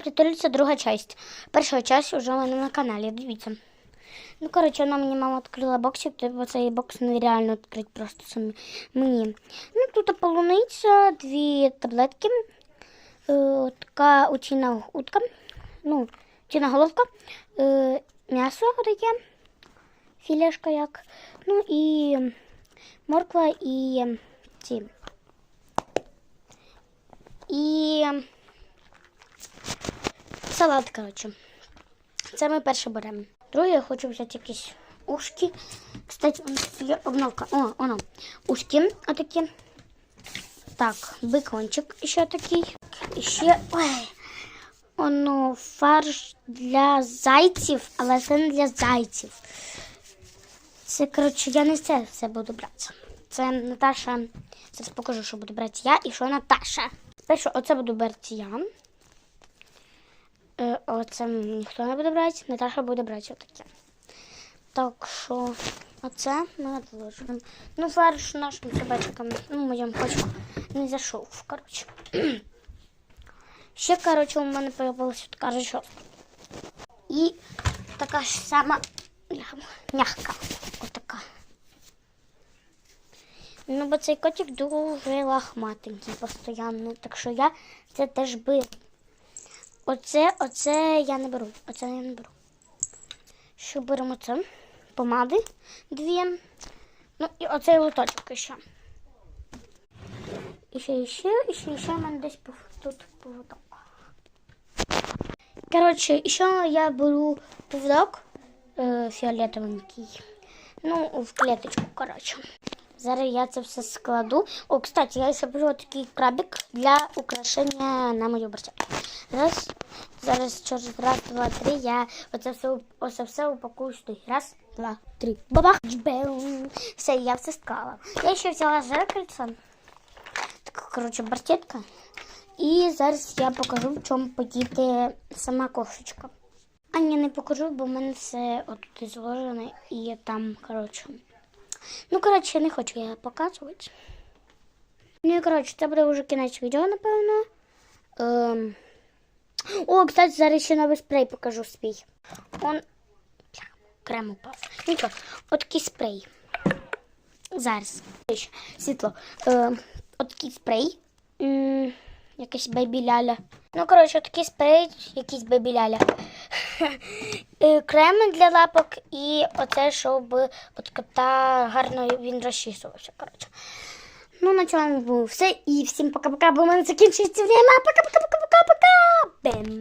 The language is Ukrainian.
Притулюється друга часть. Перша часть вже у мене на каналі, дивіться. Ну, коротше, вона мені мама відкрила боксик, тобто цей бокс нереально відкрити просто самі мені. Ну, тут полуниця, дві таблетки, е, така утіна утка, ну, утіна головка, е, м'ясо таке, філешка як, ну і морква і ці. І салат, коротше. Це ми перше беремо. Друге, я хочу взяти якісь ушки. Кстати, у нас є обновка. О, воно. Ушки отакі. Так, бекончик ще такий. І ще. Ой. Воно фарш для зайців, але це не для зайців. Це, коротше, я не це все буду брати. Це Наташа. Зараз покажу, що буду брати я і що Наташа. Перше, оце буду брати я. Е, Оце ніхто не буде брати, Наташа буде брати отаке. Так що оце ми відложимо. Ну, фарш нашим собачкам, ну, моєму котику не зайшов, коротше. Ще, коротше, у мене появилася така розчоска. І така ж сама м'яка. Отака. Ну, бо цей котик дуже лахматенький постійно, так що я це теж беру. Оце, оце я не беру. Оце я не беру. Що беремо це? Помади дві. Ну і оцей лоточок ще. І ще, і ще, і ще, і ще в мене десь тут поводок. Коротше, ще я беру поводок е, фіолетовенький. Ну, в клеточку, коротше. Зараз я це все складу. О, кстати, я беру такий крабик для украшення на мою борцятку. Раз, зараз через раз, два, три, я оце все, оце все упакую сюди. Раз, два, три. Бабах! Джбем. Все, я все склала. Я ще взяла зеркальце. Така, коротше, барсетка. І зараз я покажу, в чому подіти сама кошечка. А ні, не покажу, бо в мене все отут зложено і там, коротше. Ну, коротше, не хочу я показувати. Ну і коротше, це буде вже кінець відео, напевно. Ем... О, кстати, зараз ще новий спрей покажу свій. Он крем упав. Нічого, от такий спрей. Зараз. Світло. Ем... От такий спрей. М, Якийсь бейбі-ляля. Ну, коротше, такий спрей, якийсь бейбі-ляля. Е, Крем для лапок і оце, щоб от кота гарно він розчісувався. Коротше. Ну, на цьому було все. І всім пока-пока, бо в мене закінчується. Пока-пока-пока-пока-пока. Бем.